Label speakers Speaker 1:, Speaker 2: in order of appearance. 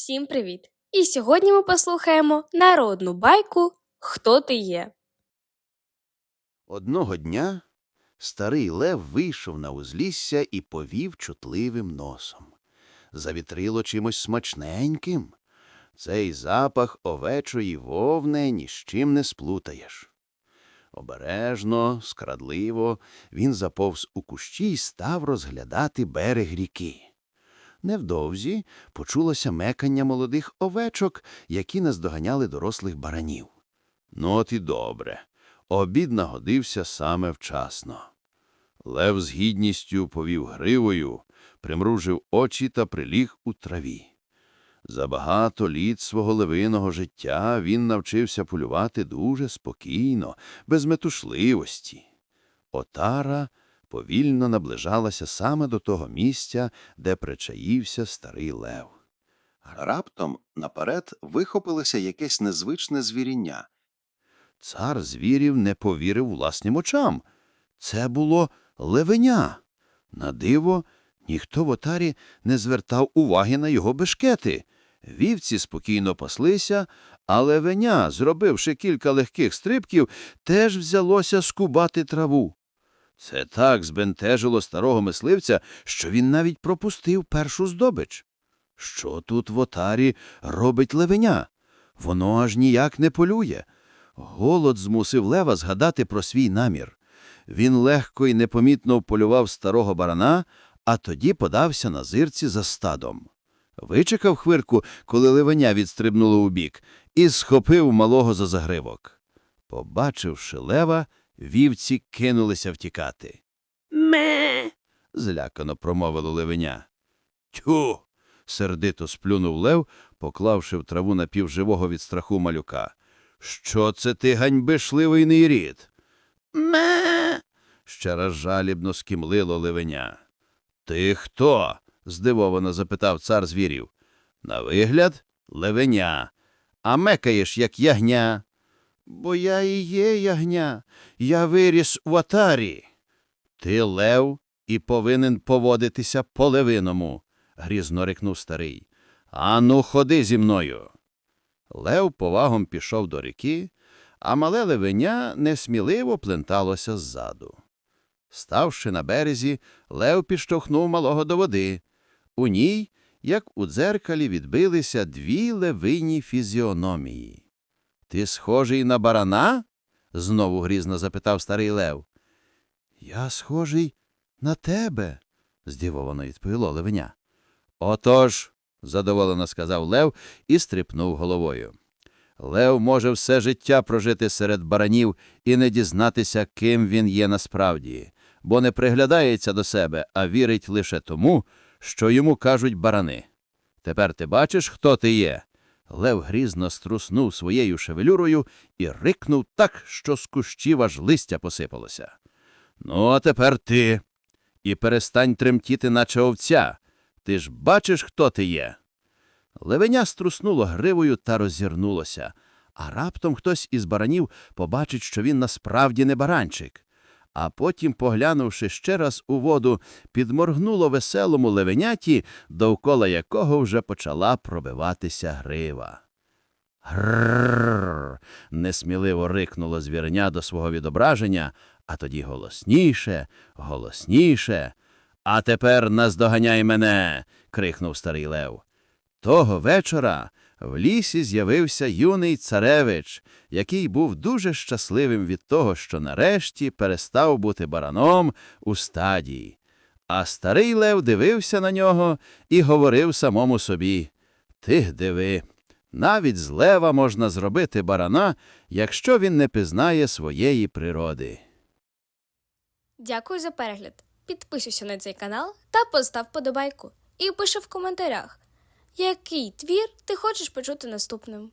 Speaker 1: Всім привіт! І сьогодні ми послухаємо народну байку Хто ти є?
Speaker 2: Одного дня старий лев вийшов на узлісся і повів чутливим носом. Завітрило чимось смачненьким. Цей запах овечої вовни ні з чим не сплутаєш. Обережно, скрадливо він заповз у кущі й став розглядати берег ріки. Невдовзі почулося мекання молодих овечок, які наздоганяли дорослих баранів. Ну, от і добре. Обід нагодився саме вчасно. Лев з гідністю повів гривою, примружив очі та приліг у траві. За багато літ свого левиного життя він навчився полювати дуже спокійно, без метушливості. Отара повільно наближалася саме до того місця, де причаївся старий лев. Раптом наперед вихопилося якесь незвичне звіріння. Цар звірів не повірив власним очам. Це було левеня. На диво, ніхто в отарі не звертав уваги на його бешкети. Вівці спокійно паслися, а левеня, зробивши кілька легких стрибків, теж взялося скубати траву. Це так збентежило старого мисливця, що він навіть пропустив першу здобич. Що тут в отарі робить левеня? Воно аж ніяк не полює. Голод змусив лева згадати про свій намір. Він легко і непомітно вполював старого барана, а тоді подався на зирці за стадом. Вичекав хвирку, коли левеня відстрибнуло убік, і схопив малого за загривок. Побачивши лева, вівці кинулися втікати. Ме. злякано промовило левеня. Тю. сердито сплюнув лев, поклавши в траву напівживого від страху малюка. Що це ти ганьбишливий рід? Ме. ще раз жалібно скімлило левеня. Ти хто? здивовано запитав цар звірів. На вигляд, левеня. А мекаєш, як ягня. Бо я і є ягня. Я виріс в отарі. Ти лев і повинен поводитися по-левиному, грізно рикнув старий. Ану, ходи зі мною. Лев повагом пішов до ріки, а мале левеня несміливо пленталося ззаду. Ставши на березі, лев підштовхнув малого до води. У ній, як у дзеркалі, відбилися дві левині фізіономії. Ти схожий на барана? знову грізно запитав старий лев. Я схожий на тебе, здивовано відповіло левеня. Отож, задоволено сказав Лев і стрипнув головою. Лев може все життя прожити серед баранів і не дізнатися, ким він є насправді, бо не приглядається до себе, а вірить лише тому, що йому кажуть барани. Тепер ти бачиш, хто ти є? Лев грізно струснув своєю шевелюрою і рикнув так, що з кущів аж листя посипалося. Ну, а тепер ти. І перестань тремтіти, наче овця. Ти ж бачиш, хто ти є? Левеня струснуло гривою та роззирнулося, а раптом хтось із баранів побачить, що він насправді не баранчик. А потім, поглянувши ще раз у воду, підморгнуло веселому левеняті, довкола якого вже почала пробиватися грива. Грррр. несміливо рикнуло звірня до свого відображення, а тоді голосніше, голосніше. А тепер наздоганяй мене. крикнув старий лев. Того вечора в лісі з'явився юний царевич, який був дуже щасливим від того, що нарешті перестав бути бараном у стадії. А старий лев дивився на нього і говорив самому собі Ти диви, навіть з лева можна зробити барана, якщо він не пізнає своєї природи.
Speaker 1: Дякую за перегляд. Підписуйся на цей канал та постав подобайку. І пиши в коментарях, який твір ти хочеш почути наступним.